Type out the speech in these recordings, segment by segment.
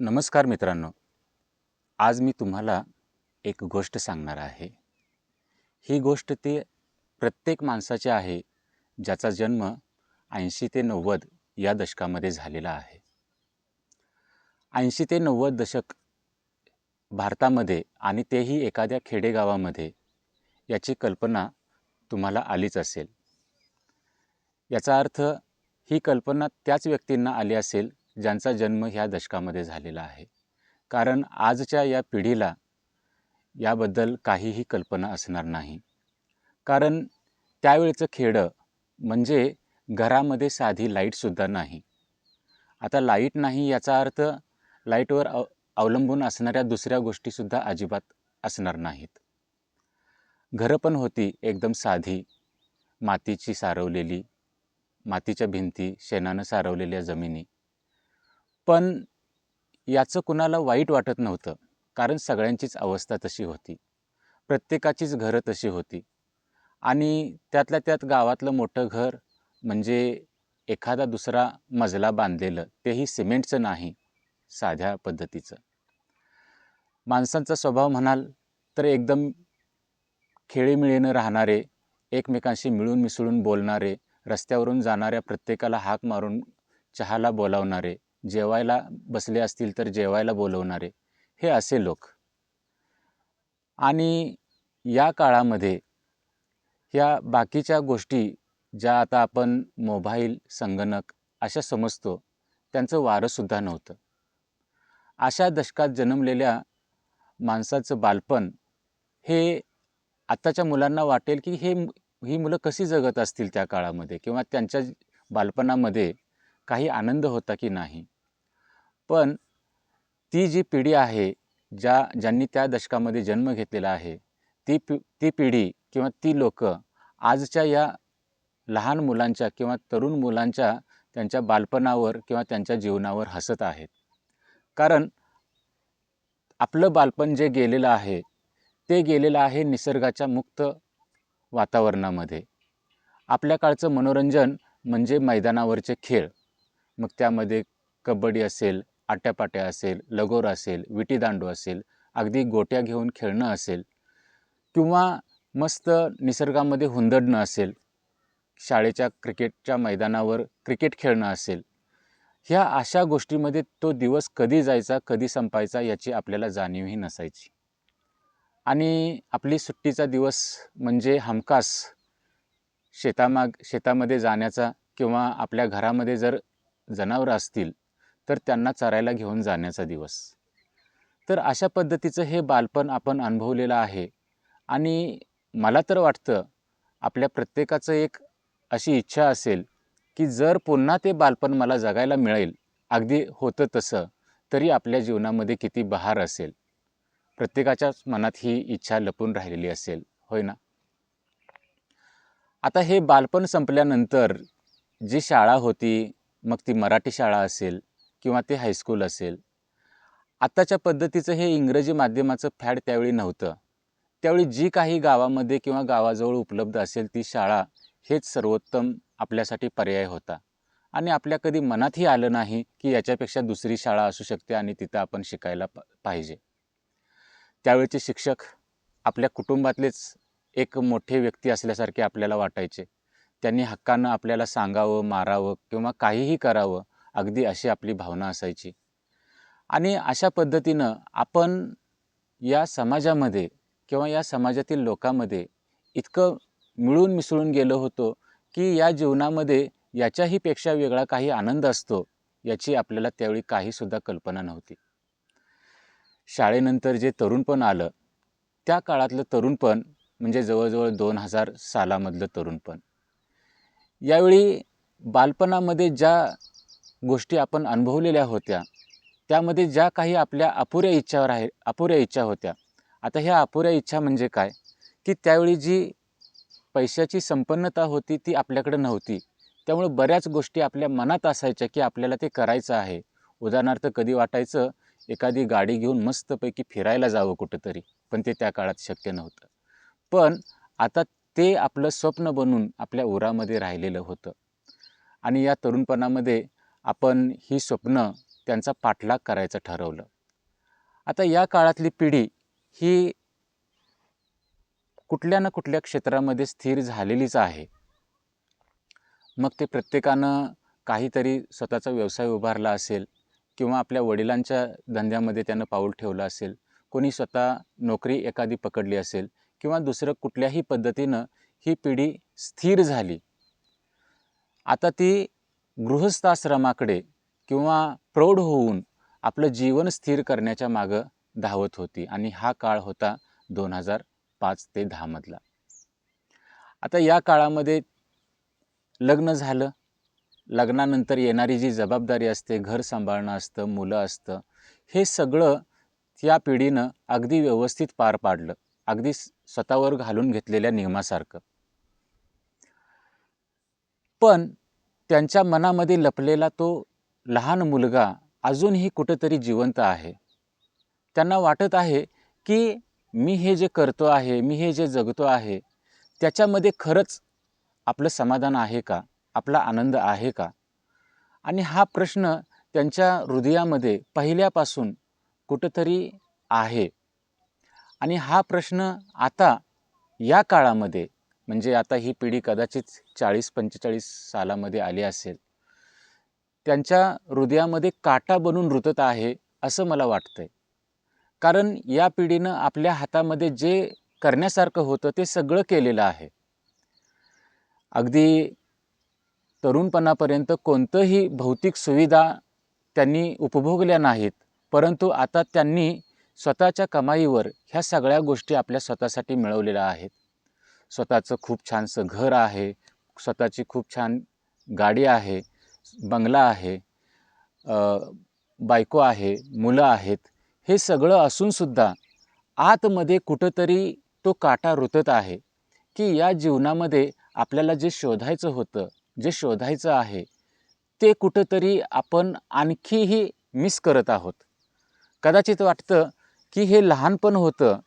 नमस्कार मित्रांनो. आज मी तुम्हाला एक गोष्ट सांगणार आहे. ही गोष्ट ती प्रत्येक माणसाची आहे ज्याचा जन्म ऐंशी ते नव्वद या दशकामध्ये झालेला आहे. ऐंशी ते नव्वद दशक भारतामध्ये आणि तेही एखाद्या खेडेगावामध्ये याची कल्पना तुम्हाला आलीच असेल. याचा अर्थ ही कल्पना त्याच व्यक्तींना आली असेल ज्यांचा जन्म ह्या दशकामध्ये झालेला आहे. कारण आजच्या या पिढीला याबद्दल काहीही कल्पना असणार नाही. कारण त्यावेळचं खेडं म्हणजे घरामध्ये साधी लाईटसुद्धा नाही. आता लाइट नाही याचा अर्थ लाईटवर अव अवलंबून असणाऱ्या दुसऱ्या गोष्टीसुद्धा अजिबात असणार नाहीत. घरं पण होती एकदम साधी मातीची सारवलेली मातीच्या भिंती शेणानं सारवलेल्या जमिनी. पण याचं कुणाला वाईट वाटत नव्हतं. कारण सगळ्यांचीच अवस्था तशी होती. प्रत्येकाचीच घरं तशी होती. आणि त्यातल्या त्यात गावातलं मोठं घर म्हणजे एखादा दुसरा मजला बांधलेलं तेही सिमेंटचं नाही साध्या पद्धतीचं. माणसांचा स्वभाव म्हणाल तर एकदम खेळीमिळीनं राहणारे एकमेकांशी मिळून मिसळून बोलणारे रस्त्यावरून जाणाऱ्या प्रत्येकाला हाक मारून चहाला बोलावणारे जेवायला बसले असतील तर जेवायला बोलवणारे. हे असे लोक. आणि या काळामध्ये ह्या बाकीच्या गोष्टी ज्या आता आपण मोबाईल संगणक अशा समजतो त्यांचं वारंसुद्धा नव्हतं. अशा दशकात जन्मलेल्या माणसाचं बालपण हे आत्ताच्या मुलांना वाटेल की हे ही मुलं कशी जगत असतील त्या काळामध्ये किंवा त्यांच्या बालपणामध्ये काही आनंद होता की नाही. पण ती जी पिढी आहे ज्या ज्यांनी त्या दशकामध्ये जन्म घेतलेला आहे ती पि ती पिढी किंवा ती लोक आजच्या या लहान मुलांच्या किंवा तरुण मुलांच्या त्यांच्या बालपणावर किंवा त्यांच्या जीवनावर हसत आहेत. कारण आपलं बालपण जे गेलेलं आहे ते गेलेलं आहे निसर्गाच्या मुक्त वातावरणामध्ये. आपल्या काळचं मनोरंजन म्हणजे मैदानावरचे खेळ. मग त्यामध्ये कबड्डी असेल आट्यापाट्या असेल लगोर असेल विटीदांडू असेल अगदी गोट्या घेऊन खेळणं असेल किंवा मस्त निसर्गामध्ये हुंदडणं असेल शाळेच्या क्रिकेटच्या मैदानावर क्रिकेट खेळणं असेल ह्या अशा गोष्टीमध्ये तो दिवस कधी जायचा कधी संपायचा याची आपल्याला जाणीवही नसायची. आणि आपली सुट्टीचा दिवस म्हणजे हमखास शेतामाग शेतामध्ये जाण्याचा किंवा आपल्या घरामध्ये जर जनावरं असतील तर त्यांना चरायला घेऊन जाण्याचा दिवस. तर अशा पद्धतीचं हे बालपण आपण अनुभवलेलं आहे. आणि मला तर वाटतं आपल्या प्रत्येकाचं एक अशी इच्छा असेल की जर पुन्हा ते बालपण मला जगायला मिळेल अगदी होतं तसं तरी आपल्या जीवनामध्ये किती बहार असेल. प्रत्येकाच्याच मनात ही इच्छा लपून राहिलेली असेल होय ना? आता हे बालपण संपल्यानंतर जी शाळा होती मग ती मराठी शाळा असेल किंवा ते हायस्कूल असेल. आत्ताच्या पद्धतीचं हे इंग्रजी माध्यमाचं फॅड त्यावेळी नव्हतं. त्यावेळी जी काही गावामध्ये किंवा गावाजवळ उपलब्ध असेल ती शाळा हेच सर्वोत्तम आपल्यासाठी पर्याय होता. आणि आपल्या कधी मनातही आलं नाही की याच्यापेक्षा दुसरी शाळा असू शकते आणि तिथं आपण शिकायला प पाहिजे. त्यावेळचे शिक्षक आपल्या कुटुंबातलेच एक मोठे व्यक्ती असल्यासारखे आपल्याला वाटायचे. त्यांनी हक्कानं आपल्याला सांगावं मारावं किंवा काहीही करावं अगदी अशी आपली भावना असायची. आणि अशा पद्धतीनं आपण या समाजामध्ये किंवा या समाजातील लोकांमध्ये इतकं मिळून मिसळून गेलो होतो की या जीवनामध्ये याच्याही पेक्षा वेगळा काही आनंद असतो याची आपल्याला त्यावेळी काहीसुद्धा कल्पना नव्हती. शाळेनंतर जे तरुणपण आलं त्या काळातलं तरुणपण म्हणजे जवळजवळ दोन हजार सालामधलं तरुणपण यावेळी बालपणामध्ये ज्या गोष्टी आपण अनुभवलेल्या होत्या त्यामध्ये ज्या काही आपल्या अपुऱ्या इच्छावर आहे अपुऱ्या इच्छा होत्या. आता ह्या अपुऱ्या इच्छा म्हणजे काय? की त्यावेळी जी पैशाची संपन्नता होती ती आपल्याकडं नव्हती. त्यामुळे बऱ्याच गोष्टी आपल्या मनात असायच्या की आपल्याला ते करायचं आहे. उदाहरणार्थ कधी वाटायचं एखादी गाडी घेऊन मस्तपैकी फिरायला जावं कुठंतरी पण ते त्या काळात शक्य नव्हतं. पण आता ते आपलं स्वप्न बनून आपल्या उरामध्ये राहिलेलं होतं. आणि या तरुणपणामध्ये आपण ही स्वप्न त्यांचा पाठलाग करायचं ठरवलं. आता या काळातली पिढी ही कुठल्या ना कुठल्या क्षेत्रामध्ये स्थिर झालेलीच आहे. मग ते प्रत्येकानं काहीतरी स्वतःचा व्यवसाय उभारला असेल किंवा आपल्या वडिलांच्या धंद्यामध्ये त्यानं पाऊल ठेवलं असेल. कोणी स्वतः नोकरी एखादी पकडली असेल किंवा दुसरं कुठल्याही पद्धतीनं ही पिढी स्थिर झाली. आता ती गृहस्थाश्रमाकडे किंवा प्रौढ होऊन आपलं जीवन स्थिर करण्याच्या मागं धावत होती आणि हा काळ होता दोन हजार पाच ते दहामधला आता या काळामध्ये लग्न झालं. लग्नानंतर येणारी जी जबाबदारी असते घर सांभाळणं असतं मुलं असतं हे सगळं त्या पिढीनं अगदी व्यवस्थित पार पाडलं. अगदी स्वतःवर घालून घेतलेल्या नियमासारखं. पण त्यांच्या मनामध्ये लपलेला तो लहान मुलगा अजूनही कुठंतरी जिवंत आहे. त्यांना वाटत आहे की मी हे जे करतो आहे मी हे जे जगतो आहे त्याच्यामध्ये खरंच आपलं समाधान आहे का? आपला आनंद आहे का? आणि हा प्रश्न त्यांच्या हृदयामध्ये पहिल्यापासून कुठंतरी आहे. आणि हा प्रश्न आता या काळामध्ये म्हणजे आता ही पिढी कदाचित चाळीस पंचेचाळीस सालामध्ये आली असेल त्यांच्या हृदयामध्ये काटा बनून रुतत आहे असं मला वाटतं आहे कारण या पिढीनं आपल्या हातामध्ये जे करण्यासारखं होतं ते सगळं केलेलं आहे. अगदी तरुणपणापर्यंत कोणतंही भौतिक सुविधा त्यांनी उपभोगल्या नाहीत परंतु आता त्यांनी स्वतःच्या कमाईवर ह्या सगळ्या गोष्टी आपल्या स्वतःसाठी मिळवलेल्या आहेत. स्वतःचं खूप छानसं घर आहे स्वतःची खूप छान गाडी आहे बंगला आहे बायको आहे मुलं आहेत हे सगळं असूनसुद्धा आतमध्ये कुठंतरी तो काटा रुतत आहे की या जीवनामध्ये आपल्याला जे शोधायचं होतं जे शोधायचं आहे ते कुठंतरी आपण आणखीही मिस करत आहोत. कदाचित वाटतं की हे लहानपण होतं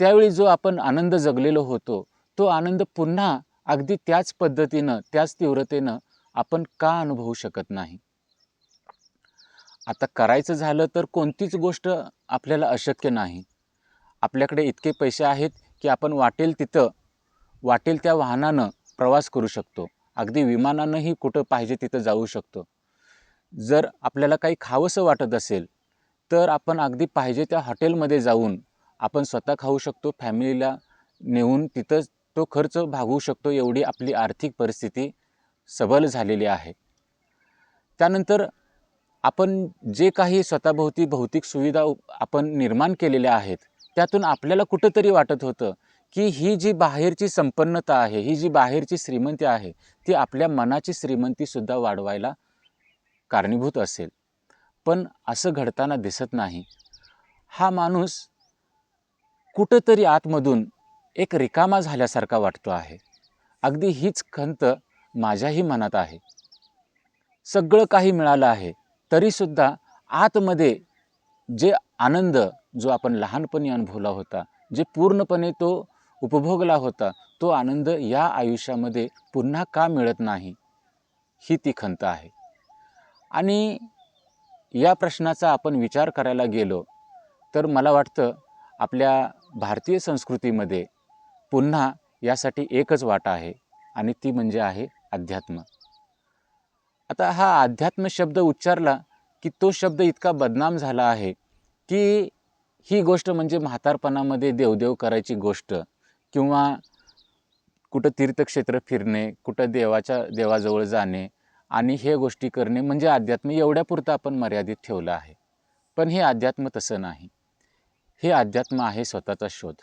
त्यावेळी जो आपण आनंद जगलेलो होतो तो आनंद पुन्हा अगदी त्याच पद्धतीनं त्याच तीव्रतेनं आपण का अनुभवू शकत नाही? आता करायचं झालं तर कोणतीच गोष्ट आपल्याला अशक्य नाही. आपल्याकडे इतके पैसे आहेत की आपण वाटेल तिथं वाटेल त्या वाहनानं प्रवास करू शकतो. अगदी विमानानंही कुठं पाहिजे तिथं जाऊ शकतो. जर आपल्याला काही खावंसं वाटत असेल तर आपण अगदी पाहिजे त्या हॉटेलमध्ये जाऊन आपण स्वतः खाऊ शकतो फॅमिलीला नेऊन तिथं तो खर्च भागवू शकतो एवढी आपली आर्थिक परिस्थिती सबल झालेली आहे. त्यानंतर आपण जे काही स्वतःभोवती भौतिक सुविधा आपण निर्माण केलेल्या आहेत त्यातून आपल्याला कुठंतरी वाटत होतं की ही जी बाहेरची संपन्नता आहे ही जी बाहेरची श्रीमंती आहे ती आपल्या मनाची श्रीमंतीसुद्धा वाढवायला कारणीभूत असेल. पण असं घडताना दिसत नाही. हा माणूस कुठंतरी आतमधून एक रिकामा झाल्यासारखा वाटतो आहे. अगदी हीच खंत माझ्याही मनात आहे. सगळं काही मिळालं आहे तरीसुद्धा आतमध्ये जे आनंद जो आपण लहानपणी अनुभवला होता जे पूर्णपणे तो उपभोगला होता तो आनंद या आयुष्यामध्ये पुन्हा का मिळत नाही ही ती खंत आहे. आणि या प्रश्नाचा आपण विचार करायला गेलो तर मला वाटतं आपल्या भारतीय संस्कृतीमध्ये पुन्हा यासाठी एकच वाटा आहे आणि ती म्हणजे आहे अध्यात्म. आता हा अध्यात्म शब्द उच्चारला की तो शब्द इतका बदनाम झाला आहे की ही गोष्ट म्हणजे म्हातारपणामध्ये देवदेव करायची गोष्ट किंवा कुठं तीर्थक्षेत्र फिरणे कुठं देवाच्या देवाजवळ जाणे आणि हे गोष्टी करणे म्हणजे अध्यात्म एवढ्यापुरतं आपण मर्यादित ठेवलं आहे. पण हे अध्यात्म तसं नाही. हे अध्यात्म आहे स्वतःचा शोध.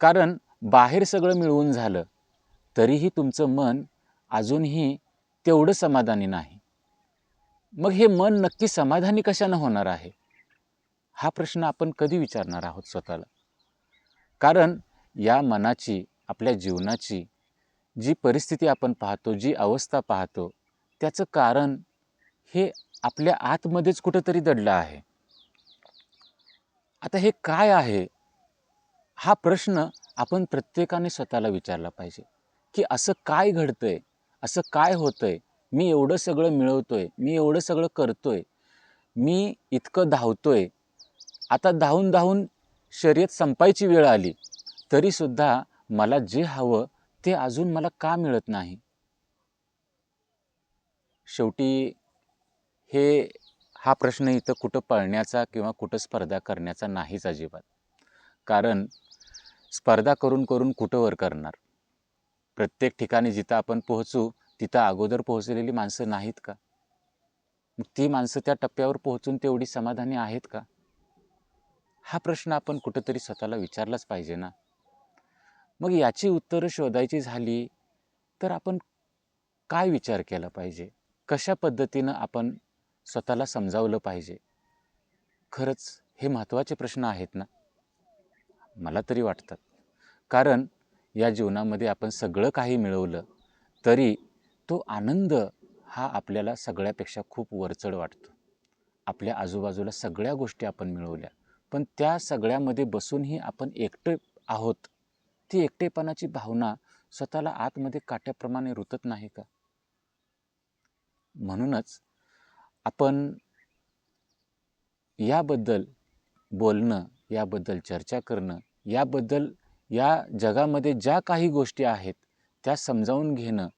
कारण बाहेर सगळं मिळवून झालं तरीही तुमचं मन अजूनही तेवढं समाधानी नाही. मग हे मन नक्की समाधानी कशानं होणार आहे? हा प्रश्न आपण कधी विचारणार आहोत स्वतःला? कारण या मनाची आपल्या जीवनाची जी परिस्थिती आपण पाहतो जी अवस्था पाहतो त्याचं कारण हे आपल्या आतमध्येच कुठंतरी दडलं आहे. आता हे काय आहे? हा प्रश्न आपण प्रत्येकाने स्वतःला विचारला पाहिजे की असं काय घडतंय? असं काय होतंय? मी एवढं सगळं मिळवतोय मी एवढं सगळं करतोय मी इतकं धावतोय. आता धावून धावून शर्यत संपायची वेळ आली तरीसुद्धा मला जे हवं ते अजून मला का मिळत नाही? शेवटी हे हा प्रश्न इथं कुठं पळण्याचा किंवा कुठं स्पर्धा करण्याचा नाहीच अजिबात. कारण स्पर्धा करून करून कुठं वर करणार? प्रत्येक ठिकाणी जिथं आपण पोहोचू तिथं अगोदर पोहोचलेली माणसं नाहीत का? ती माणसं त्या टप्प्यावर पोहोचून तेवढी समाधानी आहेत का? हा प्रश्न आपण कुठंतरी स्वतःला विचारलाच पाहिजे ना. मग याची उत्तरं शोधायची झाली तर आपण काय विचार केला पाहिजे? कशा पद्धतीनं आपण स्वतःला समजावलं पाहिजे? खरंच हे महत्त्वाचे प्रश्न आहेत ना? मला तरी वाटतात कारण या जीवनामध्ये आपण सगळं काही मिळवलं तरी तो आनंद हा आपल्याला सगळ्यापेक्षा खूप वरचढ वाटतो. आपल्या आजूबाजूला सगळ्या गोष्टी आपण मिळवल्या पण त्या सगळ्यामध्ये बसूनही आपण एकटे आहोत. ती एकटेपणाची भावना स्वतःला आतमध्ये काट्याप्रमाणे रुतत नाही का? म्हणूनच आपण याबद्दल बोलणं याबद्दल चर्चा करणं याबद्दल या जगामध्ये ज्या काही गोष्टी आहेत त्या समजावून घेणं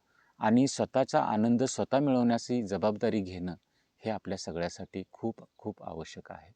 आणि स्वतःचा आनंद स्वतः मिळवण्याची जबाबदारी घेणं हे आपल्या सगळ्यासाठी खूप खूप आवश्यक आहे.